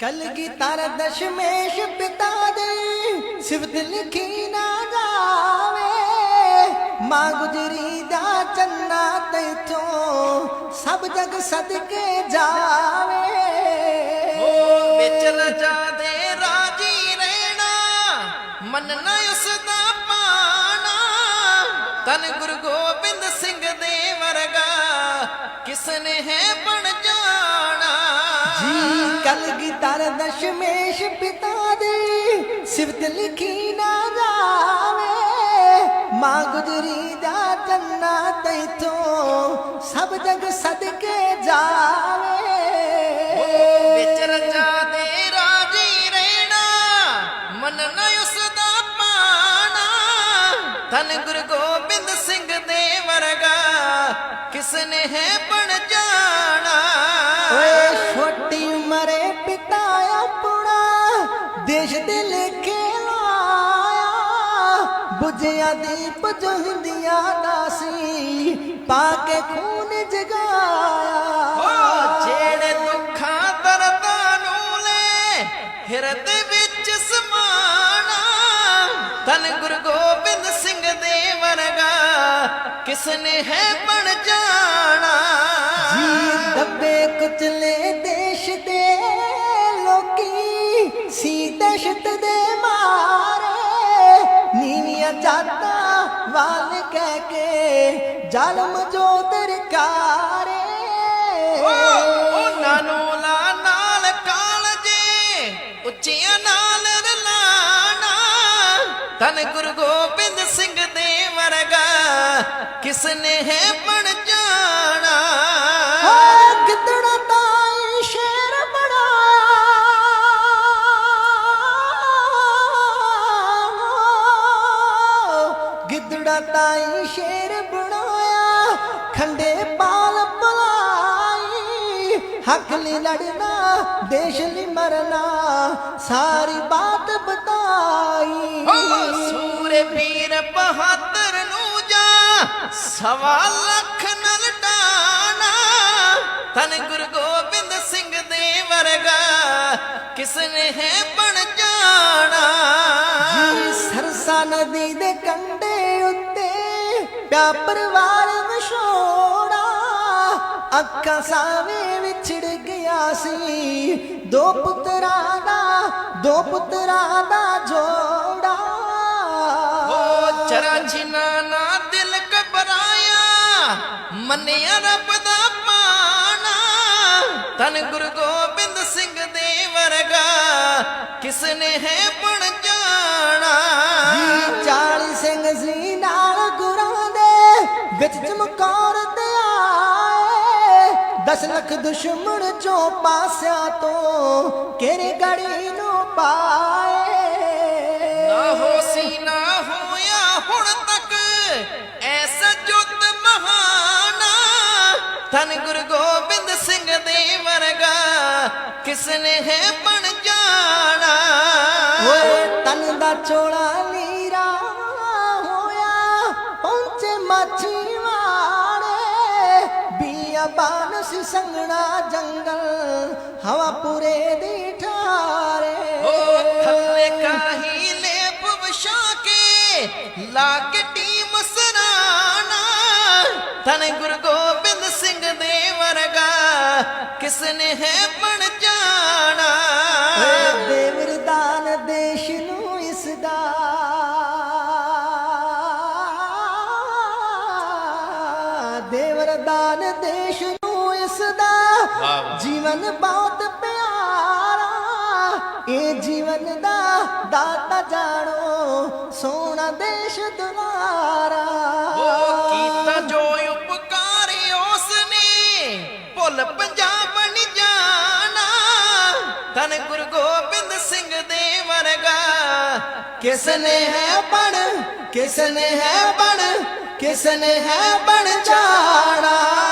ਕਲਗੀ ਤਰ ਦਸ਼ਮੇਸ਼ ਪਿਤਾ ਦੇ ਸਿਵਤ ਲਿਖੀ ਨਾ ਜਾਵੇ ਮਾਂ ਗੁਜਰੀ ਦਾ ਚੰਨਾ ਤੈਥੋਂ ਸਭ ਜਗ ਸਦਕੇ ਜਾਵੇ। ਵਿੱਚ ਰਜਾ ਦੇ ਰਾਜੀ ਰਹਿਣਾ ਮੰਨਣਾ ਉਸ ਦਾ ਪਾਣਾ। ਤਨ ਗੁਰੂ ਗੋਬਿੰਦ ਸਿੰਘ ਦੇ ਵਰਗਾ ਕਿਸ ਨੇ ਹੈ ਬਣ ਜਾਣਾ। ਜੀ। ਕਲਗੀ ਤਰ ਦਸ਼ਮੇਸ਼ ਪਿਤਾ ਦੇ ਸਿਵਤ ਲਿਖੀ ਨਾ ਜਾਵੇ। ਮਾਂ ਗੁਜਰੀ ਦਾ ਚੰਨਾ ਤੈਥੋਂ ਸਭ ਜਗ ਸਦਕੇ ਜਾਵੇ। ਵਿੱਚ ਰਜਾ ਦੇ ਰਾਜੀ ਰਹਿਣਾ, ਮੰਨਣਾ ਉਸ ਦਾ ਪਾਣਾ। ਤਨ ਗੁਰੂ ਗੋਬਿੰਦ ਸਿੰਘ ਦੇ ਵਰਗਾ ਕਿਸ ਨੇ ਹੈ ਦੇਸ਼ ਦੇ ਲੇਖੇ ਲਾਇਆ। ਬੁਝਿਆ ਦੀਪ ਜਹੰਦੀਆਂ ਦਾਸੀ ਪਾ ਕੇ ਖੂਨ ਜਗਾਇਆ। ਜਿਹੜੇ ਦੁੱਖਾਂ ਦਰਦਾਂ ਨੂੰ ਲੈ ਹਿਰਦੇ ਵਿੱਚ ਸਮਾਣਾ ਤਨ ਗੁਰੂ ਗੋਬਿੰਦ ਸਿੰਘ ਦੇ ਵਰਗਾ ਕਿਸ ਨੇ ਹੈ ਬਣ ਜਾਣਾ? ਜੀ ਦੱਬੇ ਕੁਚਲੇ ਦੇ ਵਾਲ ਕਹਿ ਕੇ ਜ਼ਾਲਮ ਜੋ ਦਰਕਾਰੇ ਉਹਨਾਂ ਨੂੰ ਲਾ ਨਾਲ ਕਾਲਜੇ ਉੱਚੀਆਂ ਨਾਲ ਰਲਾਣਾ। ਤਨ ਗੁਰੂ ਗੋਬਿੰਦ ਸਿੰਘ ਦੇ ਵਰਗਾ ਕਿਸ ਨੇ ਹੈ ਬਣ ਜਾਣਾ ਬਣਾਇਆ ਗਿੱਦੜਾ ਤਾਂ ਸ਼ੇਰ ਬਣਾਇਆ ਖੰਡੇ ਪਾਲ ਪਲਾਈ ਹੱਕ ਲਈ ਲੜਨਾ ਦੇਸ਼ ਲਈ ਮਰਨਾ ਸਾਰੀ ਬਾਤ ਬਤਾਈ। ਓ ਸੂਰੇ ਵੀਰ ਬਹਾਦਰ ਨੂੰ ਜਾ ਸਵਾ ਲੱਖ ਨਾਲ ਟਾਣਾ ਤਨ ਗੁਰੂ ਗੋਬਿੰਦ ਸਿੰਘ ਦੇ ਵਰਗਾ ਕਿਸ ਨੇ ਹੈ ਬਣ ਜਾਣਾ। ਸਰਸਾ ਨਦੀ ਦੇ ਕੰਢੇ ਉੱਤੇ ਪਿਆ ਪਰਿਵਾਰ ਵਿਛੋੜਾ। ਅੱਖਾਂ ਸਾਵੇਂ ਵਿਛੜ ਗਿਆ ਸੀ। ਦੋ ਪੁੱਤਰਾਂ ਦਾ, ਦੋ ਪੁੱਤਰਾਂ ਦਾ ਜੋੜਾ। ਓ ਚਰਾ ਜਿਨਾ ਨਾ ਦਿਲ ਘਬਰਾਇਆ, ਮੰਨਿਆ ਰੱਬ ਦਾ ਪਾਣਾ ਤਨ ਗੁਰੂ ਗੋਬਿੰਦ ਸਿੰਘ ਦੇ ਵਰਗਾ ਕਿਸ ਨੇ ਹੈ ਬਣ ਵਿੱਚ ਚਮਕੌਰ ਤੇ ਆਏ। ਦਸ ਲੱਖ ਦੁਸ਼ਮਣ ਚੋਂ ਪਾਸਿਆਂ ਤੋਂ ਕਿਹੜੇ ਗੜੀ ਨੂੰ ਪਾਏ? ਨਾ ਹੋਸੀ ਨਾ ਹੋਇਆ ਹੁਣ ਤੱਕ ਐਸਾ ਜੁੱਧ ਮਹਾਨਾ। ਤਨ ਗੁਰੂ ਗੋਬਿੰਦ ਸਿੰਘ ਦੇ ਵਰਗਾ ਕਿਸ ਨੇ ਹੈ ਬਣ ਜਾਣਾ? ਓਏ ਤਨ ਦਾ ਚੋਲਾ ਬੀਆਬਾਨ ਸੀ ਸੰਗਣਾ ਜੰਗਲ, ਹਵਾ ਪੂਰੇ ਦੀ ਠਾਰੇ। ਓ ਥੱਲੇ ਕਾਹੀ ਲੇਪ ਵਿਛਾ ਕੇ ਲਾ ਕੇ ਟੀਮ ਸਰਾਣਾ। ਤਨ ਗੁਰੂ ਗੋਬਿੰਦ ਸਿੰਘ ਦੇ ਵਰਗਾ ਕਿਸ ਨੇ ਹੈ ਬਣ ਜਾਣਾ। ਦੇਵਰਦਾਨ ਦੇਸ਼ ਨੂੰ ਇਸ ਦਾ। ਜੀਵਨ ਬਹੁਤ ਪਿਆਰਾ। ਇਹ ਜੀਵਨ ਦਾ ਦਾਤਾ ਜਾਣੋ ਸੋਹਣਾ ਦੇਸ਼ ਉਹ ਕੀਤਾ ਜੋ ਉਪਕਾਰ ਉਸ ਨੇ ਭੁੱਲ ਪੰਜਾਬ ਨਹੀਂ ਜਾਣਾ। ਤਨ ਗੁਰੂ ਗੋਬਿੰਦ ਸਿੰਘ ਦੇ ਵਰਗਾ। ਕਿਸ ਨੇ ਹੈ ਬਣ ਕਿਸ ਨੇ ਹੈ ਬਣ ਕਿਸ ਹੈ ਬਣ ਜਾਣਾ?